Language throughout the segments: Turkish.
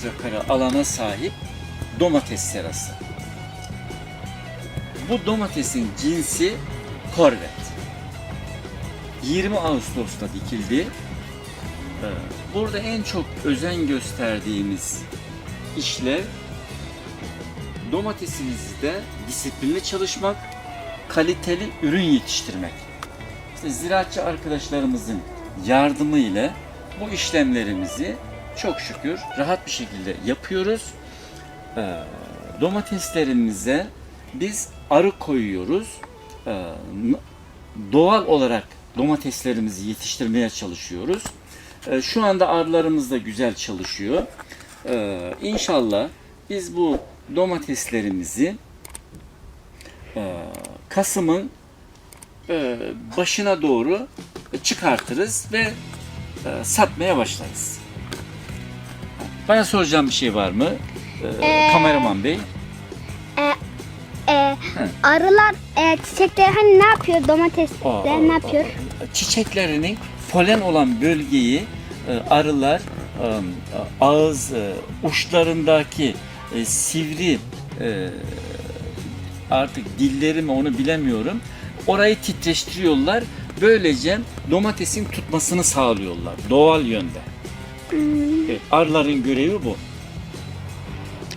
2000 metrekare alana sahip domates serası. Bu domatesin cinsi korvet. 20 Ağustos'ta dikildi. Ee, Burada en çok özen gösterdiğimiz işlev domatesinizde disiplinli çalışmak, kaliteli ürün yetiştirmek. İşte ziraatçı arkadaşlarımızın yardımı ile bu işlemlerimizi çok şükür rahat bir şekilde yapıyoruz. Ee, domateslerimize biz arı koyuyoruz. N- doğal olarak domateslerimizi yetiştirmeye çalışıyoruz. Ee, şu anda arılarımız da güzel çalışıyor. Ee, inşallah biz bu domateslerimizi e, Kasım'ın e, başına doğru çıkartırız ve e, satmaya başlarız. Bana soracağım bir şey var mı? Ee, Ee, kameraman bey. Ee, arılar e, çiçekleri hani ne yapıyor? Domatesler ne yapıyor? Çiçeklerinin polen olan bölgeyi e, arılar e, ağız e, uçlarındaki e, sivri e, artık dilleri mi onu bilemiyorum. Orayı titreştiriyorlar. Böylece domatesin tutmasını sağlıyorlar doğal yönde. Evet, arıların görevi bu.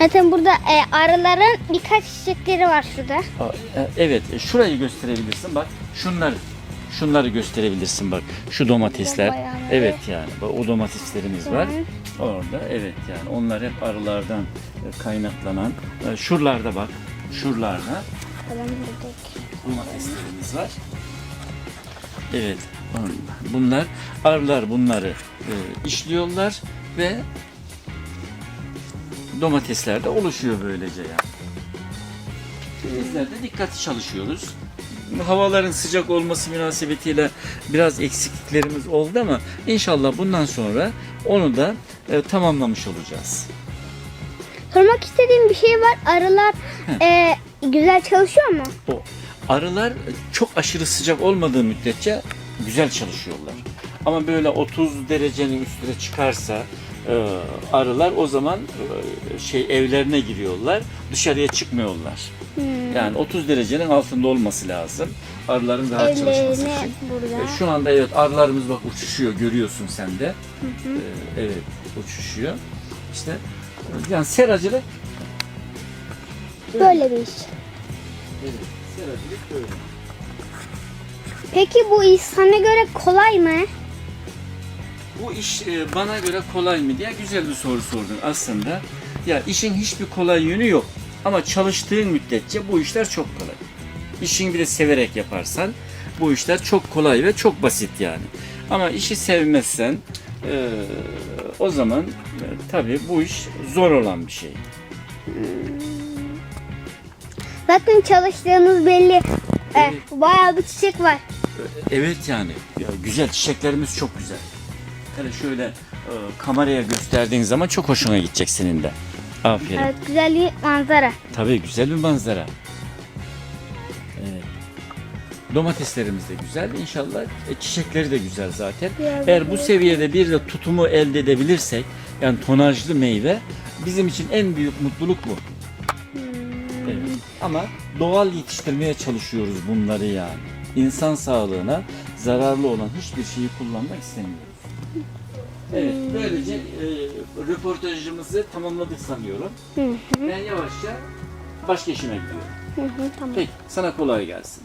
Zaten burada e, arıların birkaç çiçekleri var şurada. E, Evet, e, şurayı gösterebilirsin bak. Şunları, şunları gösterebilirsin bak. Şu domatesler. Bayağı. Evet yani, bak o domateslerimiz var. Orada evet yani onlar hep arılardan e, kaynaklanan. e, Şuralarda bak, şuralarda buradaki. domateslerimiz var. Evet, bunlar arılar bunları e, işliyorlar ve domatesler de oluşuyor böylece yani. Bizler de dikkatli çalışıyoruz. Havaların sıcak olması münasebetiyle biraz eksikliklerimiz oldu ama inşallah bundan sonra onu da e, tamamlamış olacağız. Sormak istediğim bir şey var. Arılar e, güzel çalışıyor mu? O arılar çok aşırı sıcak olmadığı müddetçe güzel çalışıyorlar. Ama böyle 30 derecenin üstüne çıkarsa e, arılar o zaman e, şey evlerine giriyorlar. Dışarıya çıkmıyorlar. Hmm. Yani 30 derecenin altında olması lazım. Arıların rahat çalışması Evlerine için. burada. E, Şu anda evet arılarımız bak uçuşuyor görüyorsun sen de. E, Evet uçuşuyor. İşte yani seracılık Böyle bir iş. evet, seracılık böyle. Peki bu iş sana göre kolay mı? Bu iş e, bana göre kolay mı diye güzel bir soru sordun aslında. Ya işin hiçbir kolay yönü yok. Ama çalıştığın müddetçe bu işler çok kolay. İşini bir de severek yaparsan bu işler çok kolay ve çok basit yani. Ama işi sevmezsen e, o zaman e, tabii bu iş zor olan bir şey. Zaten çalıştığınız belli. E, Evet. bayağı bir çiçek var. Evet yani ya güzel çiçeklerimiz çok güzel. Hele şöyle e, kameraya gösterdiğin zaman çok hoşuna gidecek senin de. Aferin. Evet güzel bir manzara. Tabii güzel bir manzara. Evet. Domateslerimiz de güzel. İnşallah e, çiçekleri de güzel zaten. Biraz Eğer bu seviyede bir de tutumu elde edebilirsek, yani tonajlı meyve bizim için en büyük mutluluk bu. Evet. Ama doğal yetiştirmeye çalışıyoruz bunları yani. İnsan sağlığına zararlı olan hiçbir şeyi kullanmak istemiyoruz. Evet, böylece e, röportajımızı tamamladık sanıyorum. Hı hı, Ben yavaşça başka işime gidiyorum. hı hı, tamam. Peki, sana kolay gelsin.